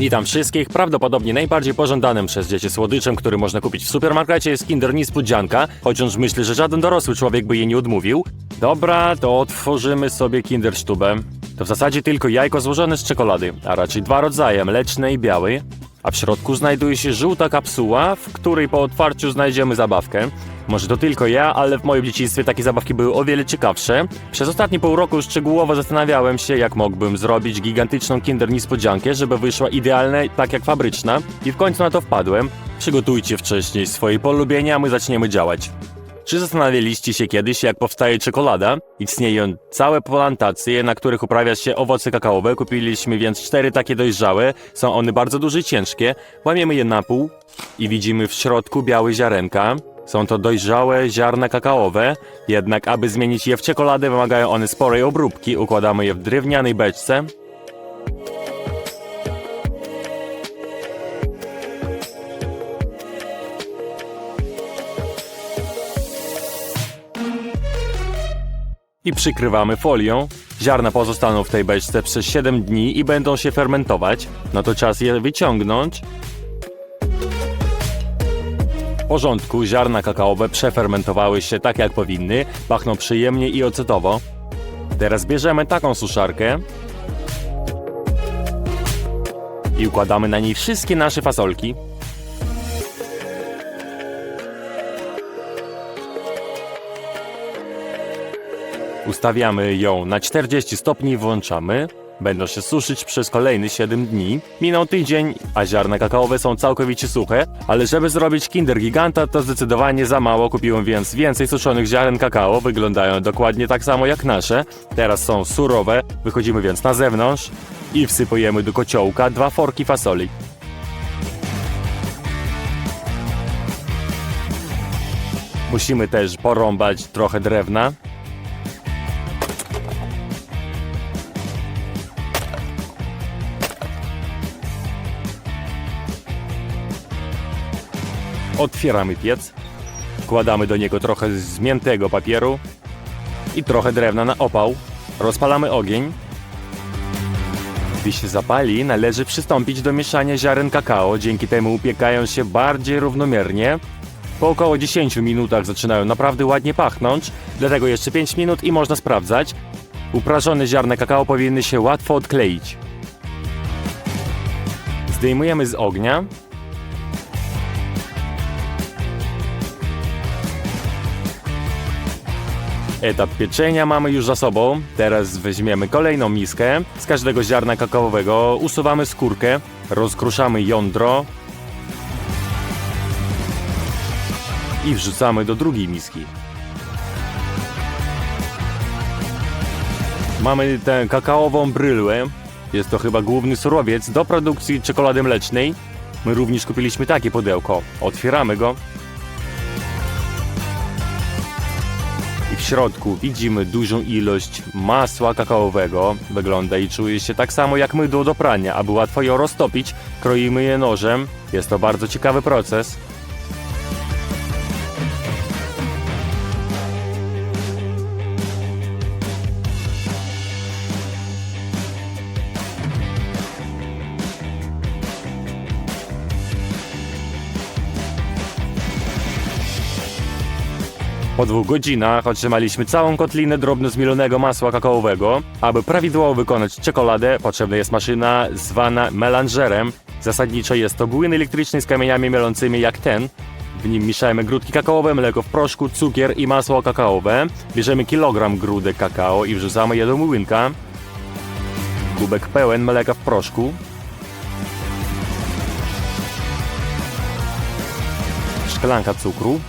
Witam wszystkich. Prawdopodobnie najbardziej pożądanym przez dzieci słodyczem, który można kupić w supermarkecie jest Kinder Niespodzianka, chociaż myślę, że żaden dorosły człowiek by jej nie odmówił. Dobra, to otworzymy sobie Kinder. To w zasadzie tylko jajko złożone z czekolady, a raczej dwa rodzaje, mleczny i biały. A w środku znajduje się żółta kapsuła, w której po otwarciu znajdziemy zabawkę. Może to tylko ja, ale w moim dzieciństwie takie zabawki były o wiele ciekawsze. Przez ostatnie pół roku szczegółowo zastanawiałem się, jak mógłbym zrobić gigantyczną Kinder Niespodziankę, żeby wyszła idealna, tak jak fabryczna. I w końcu na to wpadłem. Przygotujcie wcześniej swoje polubienia, a my zaczniemy działać. Czy zastanawialiście się kiedyś, jak powstaje czekolada? Istnieją całe plantacje, na których uprawia się owoce kakaowe. Kupiliśmy więc cztery takie dojrzałe. Są one bardzo duże i ciężkie. Łamiemy je na pół i widzimy w środku białe ziarenka. Są to dojrzałe ziarna kakaowe, jednak aby zmienić je w czekoladę wymagają one sporej obróbki. Układamy je w drewnianej beczce. I przykrywamy folią. Ziarna pozostaną w tej beczce przez 7 dni i będą się fermentować. No to czas je wyciągnąć. W porządku, ziarna kakaowe przefermentowały się tak jak powinny, pachną przyjemnie i ocetowo. Teraz bierzemy taką suszarkę i układamy na niej wszystkie nasze fasolki. Ustawiamy ją na 40 stopni i włączamy. Będą się suszyć przez kolejny 7 dni. Minął tydzień, a ziarna kakaowe są całkowicie suche, ale żeby zrobić Kinder Giganta to zdecydowanie za mało. Kupiłem więc więcej suszonych ziaren kakao. Wyglądają dokładnie tak samo jak nasze. Teraz są surowe. Wychodzimy więc na zewnątrz i wsypujemy do kociołka dwa forki fasoli. Musimy też porąbać trochę drewna, Otwieramy piec, wkładamy do niego trochę zmiętego papieru i trochę drewna na opał. Rozpalamy ogień. Gdy się zapali, należy przystąpić do mieszania ziaren kakao, dzięki temu upiekają się bardziej równomiernie. Po około 10 minutach zaczynają naprawdę ładnie pachnąć, dlatego jeszcze 5 minut i można sprawdzać. Uprażone ziarna kakao powinny się łatwo odkleić. Zdejmujemy z ognia Etap pieczenia mamy już za sobą. Teraz weźmiemy kolejną miskę. Z każdego ziarna kakaowego usuwamy skórkę, rozkruszamy jądro i wrzucamy do drugiej miski. Mamy tę kakaową bryłę. Jest to chyba główny surowiec do produkcji czekolady mlecznej. My również kupiliśmy takie pudełko. Otwieramy go. W środku widzimy dużą ilość masła kakaowego. Wygląda i czuje się tak samo jak mydło do prania. Aby łatwo ją roztopić, kroimy je nożem. Jest to bardzo ciekawy proces. Dwóch godzinach otrzymaliśmy całą kotlinę drobno zmielonego masła kakaowego. Aby prawidłowo wykonać czekoladę, potrzebna jest maszyna zwana melangerem. Zasadniczo jest to młyn elektryczny z kamieniami mielącymi jak ten. W nim mieszajmy grudki kakaowe, mleko w proszku, cukier i masło kakaowe. Bierzemy kilogram grudek kakao i wrzucamy je do młynka. Kubek pełen mleka w proszku. Szklanka cukru.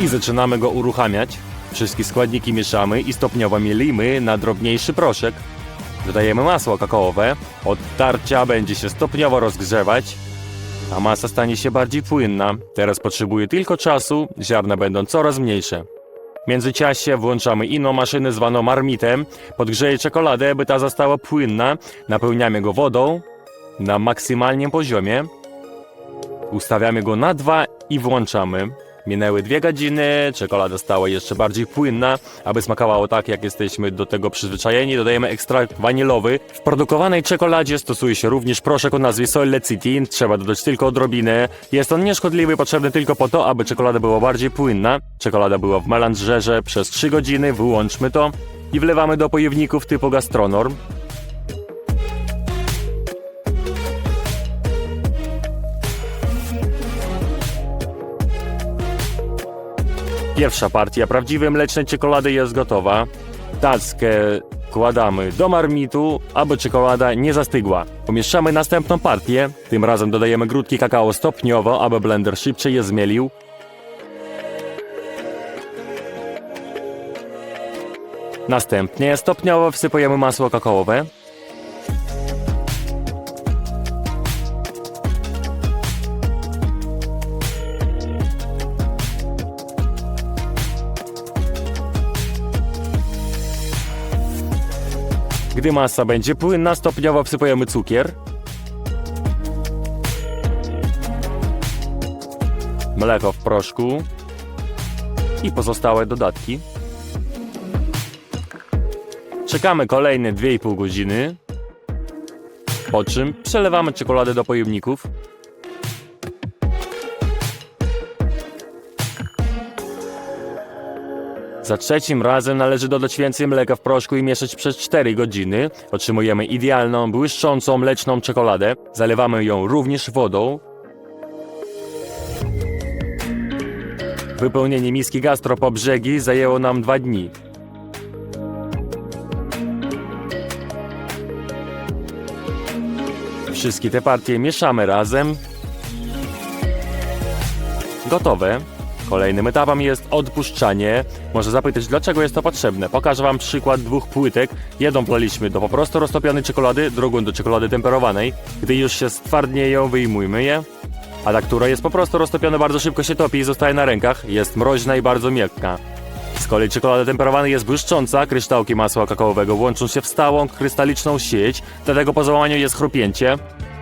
I zaczynamy go uruchamiać. Wszystkie składniki mieszamy i stopniowo mielimy na drobniejszy proszek. Dodajemy masło kakaowe. Od tarcia będzie się stopniowo rozgrzewać, a masa stanie się bardziej płynna. Teraz potrzebuje tylko czasu, ziarna będą coraz mniejsze. W międzyczasie włączamy inną maszynę zwaną marmitem. Podgrzeje czekoladę, by ta została płynna. Napełniamy go wodą na maksymalnym poziomie. Ustawiamy go na dwa i włączamy. Minęły dwie godziny, czekolada stała jeszcze bardziej płynna. Aby smakowało tak, jak jesteśmy do tego przyzwyczajeni, dodajemy ekstrakt wanilowy. W produkowanej czekoladzie stosuje się również proszek o nazwie Soy Lecithin. Trzeba dodać tylko odrobinę. Jest on nieszkodliwy, potrzebny tylko po to, aby czekolada była bardziej płynna. Czekolada była w melanżerze przez 3 godziny, wyłączmy to i wlewamy do pojemników typu Gastronorm. Pierwsza partia prawdziwej mlecznej czekolady jest gotowa. Tackę kładamy do marmitu, aby czekolada nie zastygła. Umieszczamy następną partię. Tym razem dodajemy grudki kakao stopniowo, aby blender szybciej je zmielił. Następnie stopniowo wsypujemy masło kakaowe. Gdy masa będzie płynna, stopniowo wsypujemy cukier. Mleko w proszku i pozostałe dodatki. Czekamy kolejne 2,5 godziny. Po czym przelewamy czekoladę do pojemników. Za trzecim razem należy dodać więcej mleka w proszku i mieszać przez 4 godziny. Otrzymujemy idealną, błyszczącą, mleczną czekoladę. Zalewamy ją również wodą. Wypełnienie miski gastro po brzegi zajęło nam 2 dni. Wszystkie te partie mieszamy razem. Gotowe. Kolejnym etapem jest odpuszczanie. Może zapytać, dlaczego jest to potrzebne. Pokażę Wam przykład dwóch płytek. Jedną plaliśmy do po prostu roztopionej czekolady, drugą do czekolady temperowanej. Gdy już się stwardnieją, wyjmujmy je. A ta, która jest po prostu roztopiona, bardzo szybko się topi i zostaje na rękach. Jest mroźna i bardzo miękka. Z kolei czekolada temperowana jest błyszcząca, kryształki masła kakaowego łączą się w stałą, krystaliczną sieć, dlatego po załamaniu jest chrupięcie.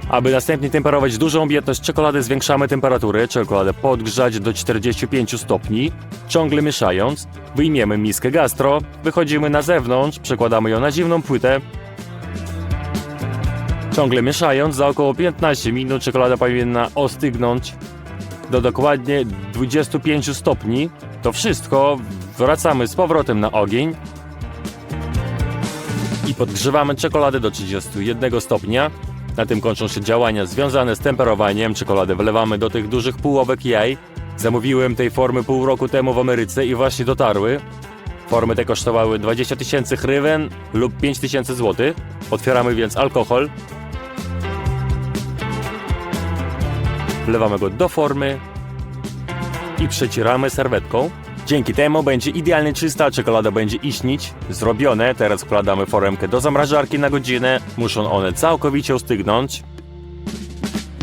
Aby następnie temperować dużą objętość czekolady, zwiększamy temperaturę, czekoladę podgrzać do 45 stopni, ciągle mieszając. Wyjmiemy miskę gastro, wychodzimy na zewnątrz, przekładamy ją na zimną płytę. Ciągle mieszając, za około 15 minut czekolada powinna ostygnąć do dokładnie 25 stopni. To wszystko wracamy z powrotem na ogień i podgrzewamy czekoladę do 31 stopnia. Na tym kończą się działania związane z temperowaniem. Czekoladę wlewamy do tych dużych półowek jaj. Zamówiłem tej formy pół roku temu w Ameryce i właśnie dotarły. Formy te kosztowały 20 tysięcy hrywen lub 5 tysięcy złotych. Otwieramy więc alkohol. Wlewamy go do formy i przecieramy serwetką. Dzięki temu będzie idealnie czysta, czekolada będzie iśnić. Zrobione, teraz wkładamy foremkę do zamrażarki na godzinę. Muszą one całkowicie ustygnąć.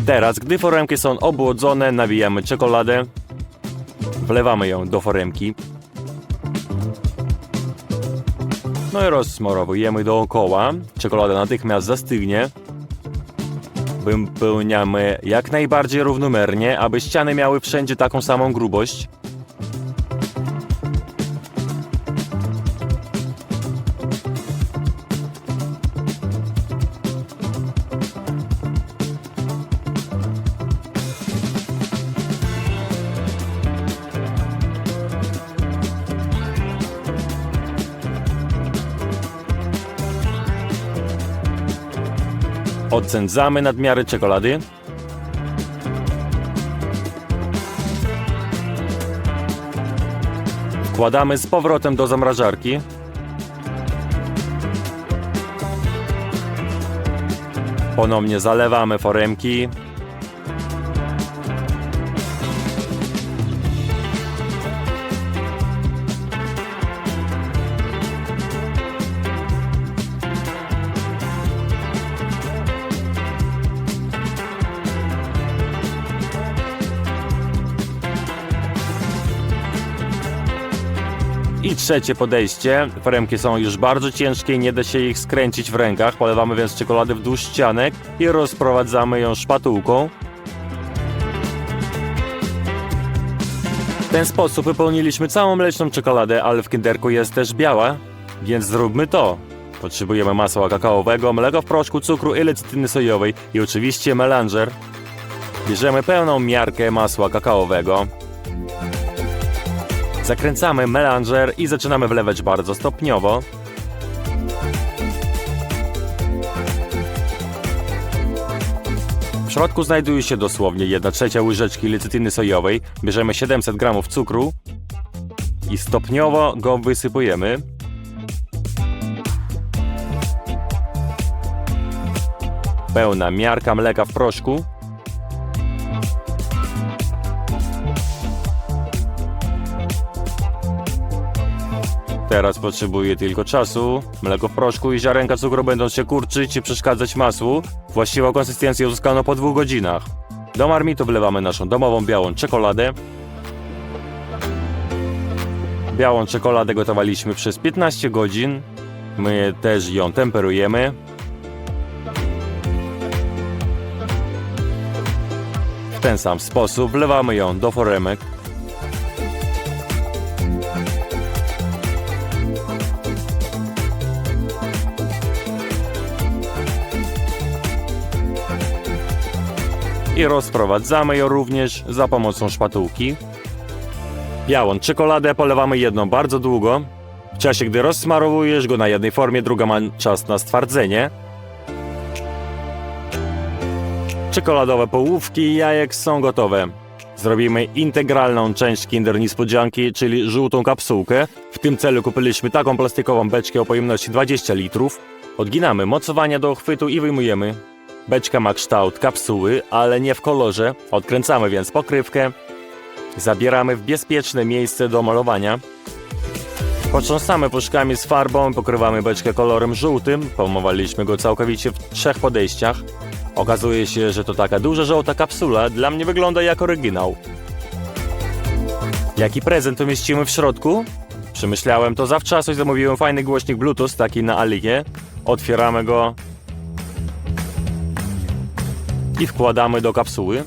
Teraz, gdy foremki są obłodzone, nawijamy czekoladę. Wlewamy ją do foremki. No i rozsmarowujemy dookoła. Czekolada natychmiast zastygnie. Wypełniamy jak najbardziej równomernie, aby ściany miały wszędzie taką samą grubość. Odsędzamy nadmiary czekolady. Wkładamy z powrotem do zamrażarki. Ponownie zalewamy foremki. I trzecie podejście. Foremki są już bardzo ciężkie i nie da się ich skręcić w rękach. Polewamy więc czekoladę wzdłuż ścianek i rozprowadzamy ją szpatułką. W ten sposób wypełniliśmy całą mleczną czekoladę, ale w kinderku jest też biała, więc zróbmy to. Potrzebujemy masła kakaowego, mleka w proszku, cukru i lecytyny sojowej i oczywiście melanger. Bierzemy pełną miarkę masła kakaowego. Zakręcamy melanger i zaczynamy wlewać bardzo stopniowo. W środku znajduje się dosłownie 1 trzecia łyżeczki lecytyny sojowej. Bierzemy 700 g cukru i stopniowo go wysypujemy. Pełna miarka mleka w proszku. Teraz potrzebuję tylko czasu. Mleko w proszku i ziarenka cukru będą się kurczyć i przeszkadzać masłu. Właściwą konsystencję uzyskano po dwóch godzinach. Do marmitu wlewamy naszą domową białą czekoladę. Białą czekoladę gotowaliśmy przez 15 godzin. My też ją temperujemy. W ten sam sposób wlewamy ją do foremek. I rozprowadzamy ją również za pomocą szpatułki. Białą czekoladę polewamy jedną bardzo długo. W czasie, gdy rozsmarowujesz go na jednej formie, druga ma czas na stwardzenie. Czekoladowe połówki jajek są gotowe. Zrobimy integralną część Kinder Niespodzianki, czyli żółtą kapsułkę. W tym celu kupiliśmy taką plastikową beczkę o pojemności 20 litrów. Odginamy mocowania do chwytu i wyjmujemy. Beczka ma kształt kapsuły, ale nie w kolorze. Odkręcamy więc pokrywkę. Zabieramy w bezpieczne miejsce do malowania. Potrząsamy puszkami z farbą, pokrywamy beczkę kolorem żółtym. Pomowaliśmy go całkowicie w trzech podejściach. Okazuje się, że to taka duża żółta kapsula dla mnie wygląda jak oryginał. Jaki prezent umieścimy w środku? Przemyślałem to zawczasu i zamówiłem fajny głośnik Bluetooth, taki na Alikie. Otwieramy go i wkładamy do kapsuły.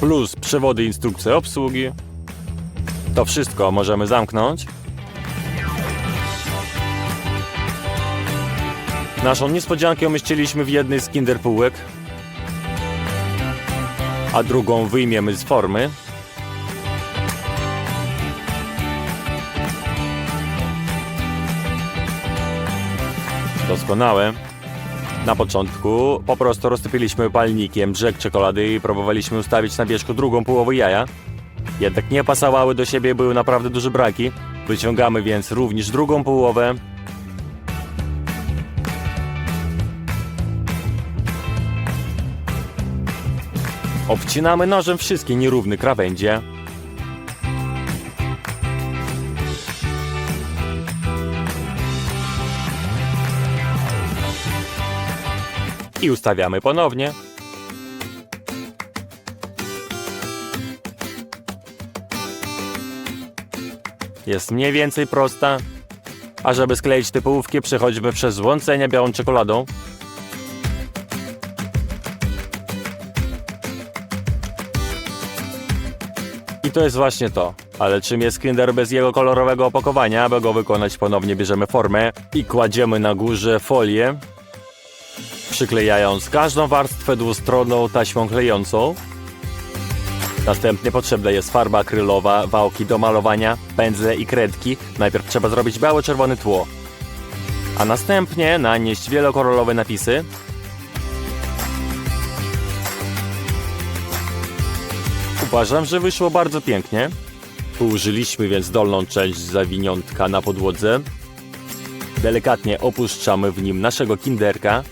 Plus przewody instrukcje obsługi. To wszystko możemy zamknąć. Naszą niespodziankę umieściliśmy w jednej z kinder półek, a drugą wyjmiemy z formy. Doskonałe. Na początku po prostu roztopiliśmy palnikiem brzeg czekolady i próbowaliśmy ustawić na wierzchu drugą połowę jaja. Jednak nie pasowały do siebie, były naprawdę duże braki. Wyciągamy więc również drugą połowę. Obcinamy nożem wszystkie nierówne krawędzie. I ustawiamy ponownie. Jest mniej więcej prosta. A żeby skleić te połówki, przechodzimy przez złącenie białą czekoladą. I to jest właśnie to. Ale czym jest Kinder bez jego kolorowego opakowania? Aby go wykonać ponownie bierzemy formę i kładziemy na górze folię, przyklejając każdą warstwę dwustronną taśmą klejącą. Następnie potrzebna jest farba akrylowa, wałki do malowania, pędzle i kredki. Najpierw trzeba zrobić biało-czerwone tło, a następnie nanieść wielokolorowe napisy. Uważam, że wyszło bardzo pięknie. Użyliśmy więc dolną część zawiniątka na podłodze. Delikatnie opuszczamy w nim naszego kinderka.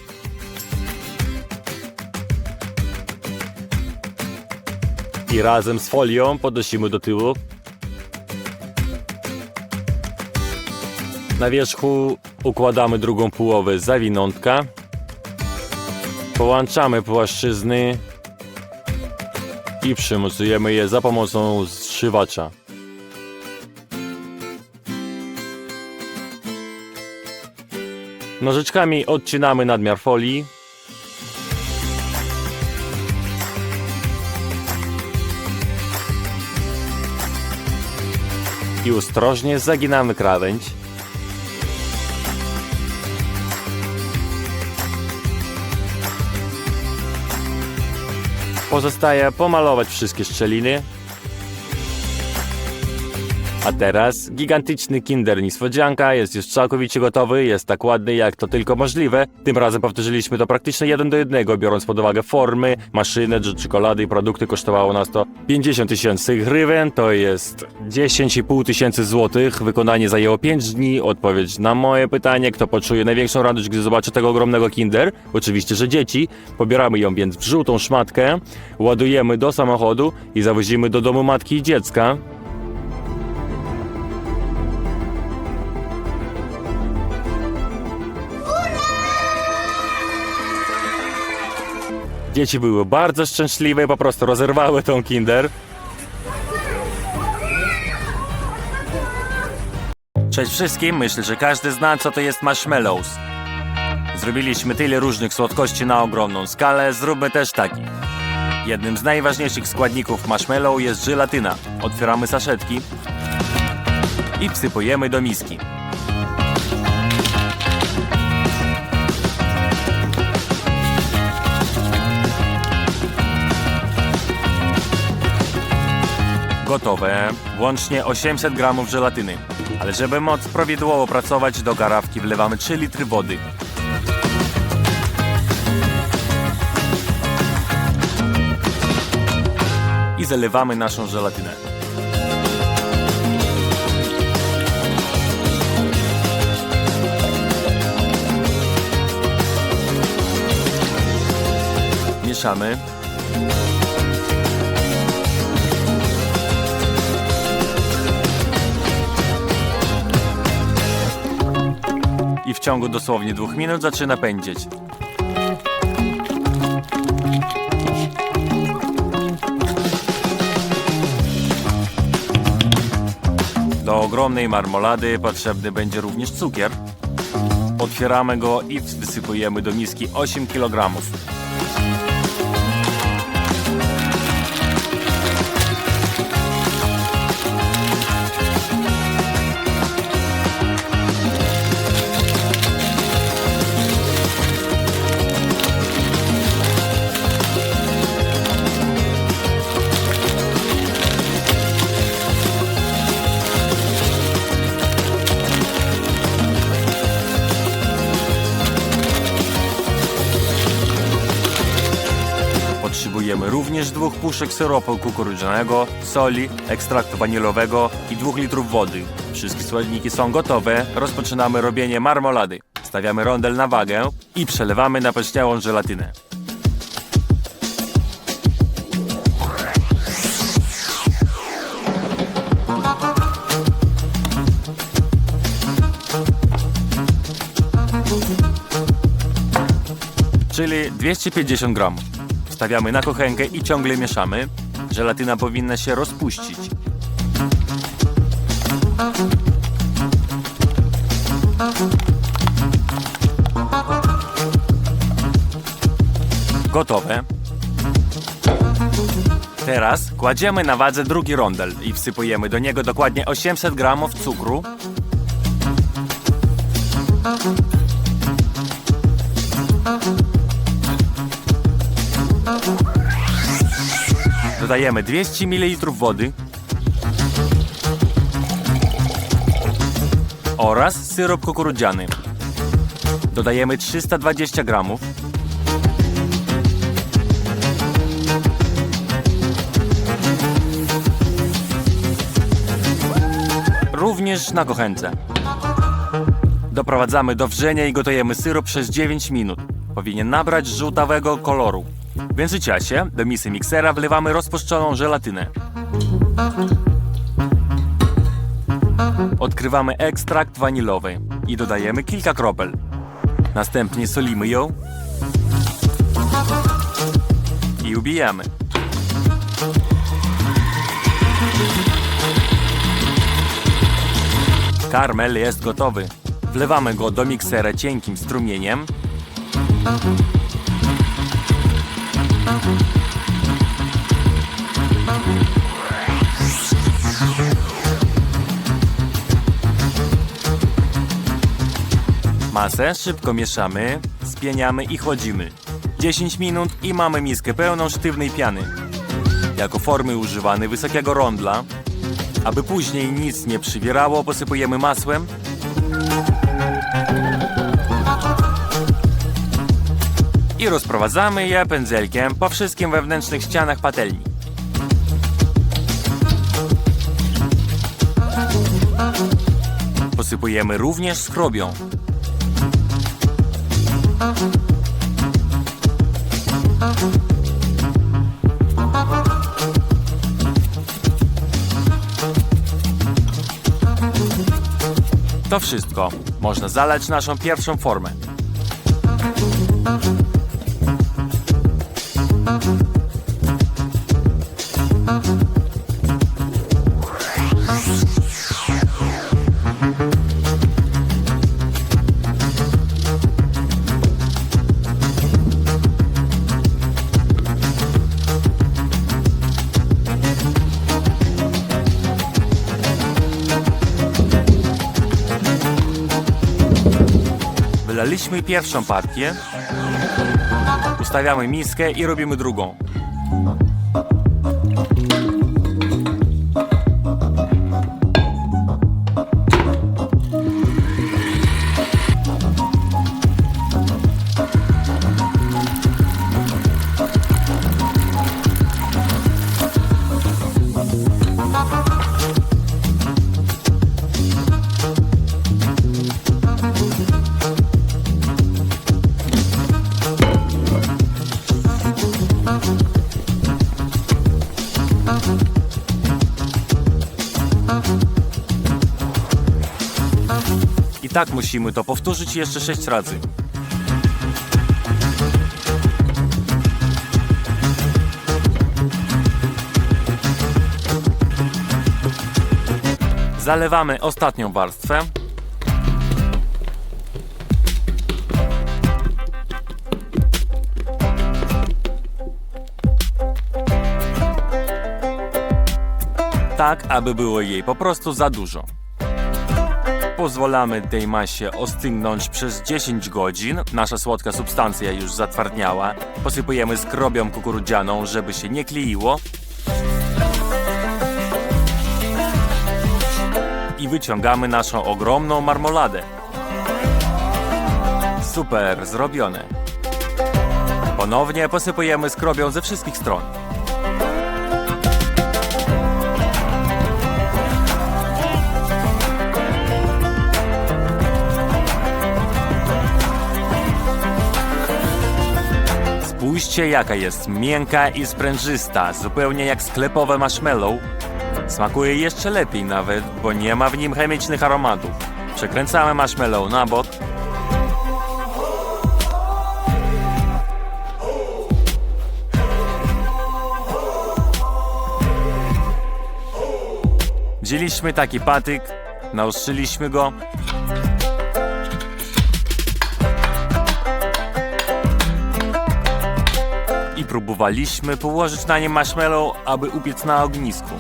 I razem z folią podnosimy do tyłu. Na wierzchu układamy drugą połowę zawinątka. Połączamy płaszczyzny i przymocujemy je za pomocą zszywacza. Nożyczkami odcinamy nadmiar folii i ostrożnie zaginamy krawędź. Pozostaje pomalować wszystkie szczeliny. A teraz gigantyczny Kinder Niespodzianka jest już całkowicie gotowy, jest tak ładny jak to tylko możliwe. Tym razem powtórzyliśmy to praktycznie jeden do jednego, biorąc pod uwagę formy, maszynę, czekolady i produkty. Kosztowało nas to 50 tysięcy grywien, to jest 10,5 tysięcy złotych. Wykonanie zajęło 5 dni. Odpowiedź na moje pytanie, kto poczuje największą radość, gdy zobaczy tego ogromnego Kinder? Oczywiście, że dzieci. Pobieramy ją więc w żółtą szmatkę, ładujemy do samochodu i zawozimy do domu matki i dziecka. Dzieci były bardzo szczęśliwe, po prostu rozerwały tą kinder. Cześć wszystkim, myślę, że każdy zna co to jest marshmallows. Zrobiliśmy tyle różnych słodkości na ogromną skalę, zróbmy też taki. Jednym z najważniejszych składników marshmallow jest żelatyna. Otwieramy saszetki i wsypujemy do miski. Gotowe. Łącznie 800 gramów żelatyny. Ale żeby móc prawidłowo pracować, do garawki wlewamy 3 litry wody. I zalewamy naszą żelatynę. Mieszamy. W ciągu dosłownie dwóch minut zaczyna pędzieć. Do ogromnej marmolady potrzebny będzie również cukier. Otwieramy go i wysypujemy do miski 8 kg. Dwóch puszek syropu kukurydzianego, soli, ekstraktu wanilowego i dwóch litrów wody. Wszystkie składniki są gotowe. Rozpoczynamy robienie marmolady. Stawiamy rondel na wagę i przelewamy na pęczniałą żelatynę. czyli 250 gramów. Wstawiamy na kochenkę i ciągle mieszamy. Żelatyna powinna się rozpuścić. Gotowe. Teraz kładziemy na wadze drugi rondel i wsypujemy do niego dokładnie 800 gramów cukru, Dodajemy 200 ml wody oraz syrop kukurydziany. Dodajemy 320 gramów. Również na kochence. Doprowadzamy do wrzenia i gotujemy syrop przez 9 minut. Powinien nabrać żółtawego koloru. W międzyczasie do misy miksera wlewamy rozpuszczoną żelatynę. Odkrywamy ekstrakt wanilowy i dodajemy kilka kropel. Następnie solimy ją i ubijamy. Karmel jest gotowy. Wlewamy go do miksera cienkim strumieniem Masę szybko mieszamy, spieniamy i chłodzimy. 10 minut i mamy miskę pełną sztywnej piany. Jako formy używamy wysokiego rondla. Aby później nic nie przywierało, posypujemy masłem I rozprowadzamy je pędzelkiem po wszystkim wewnętrznych ścianach patelni. Posypujemy również skrobią. To wszystko. Można zalać naszą pierwszą formę. Wylaliśmy pierwszą partię. Ustawiamy miskę i robimy drugą. Tak musimy to powtórzyć jeszcze 6 razy. Zalewamy ostatnią warstwę. Tak, aby było jej po prostu za dużo. Pozwalamy tej masie ostygnąć przez 10 godzin. Nasza słodka substancja już zatwardniała. Posypujemy skrobią kukurydzianą, żeby się nie kleiło. I wyciągamy naszą ogromną marmoladę. Super, zrobione. Ponownie posypujemy skrobią ze wszystkich stron. Spójrzcie jaka jest miękka i sprężysta, zupełnie jak sklepowe marshmallow. Smakuje jeszcze lepiej nawet, bo nie ma w nim chemicznych aromatów. Przekręcamy marshmallow na bok. Wzięliśmy taki patyk, naostrzyliśmy go próbowaliśmy położyć na nie marshmallow, aby upiec na ognisku.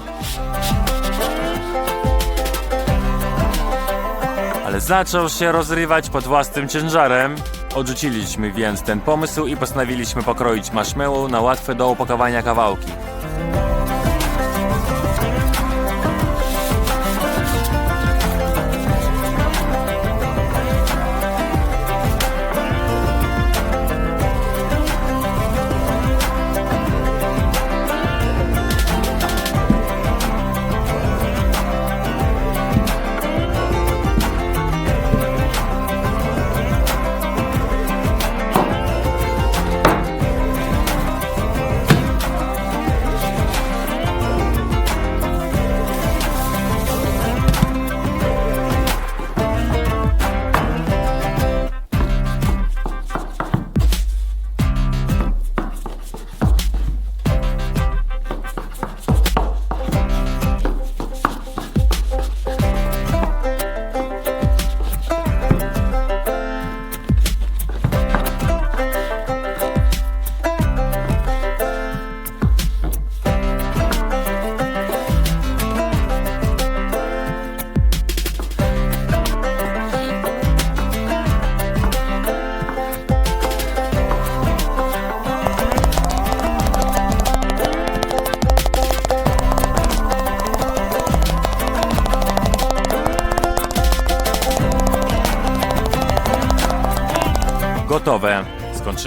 Ale zaczął się rozrywać pod własnym ciężarem. Odrzuciliśmy więc ten pomysł i postanowiliśmy pokroić marshmallow na łatwe do opakowania kawałki.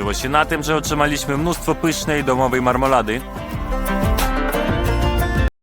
Skończyło się na tym, że otrzymaliśmy mnóstwo pysznej domowej marmolady.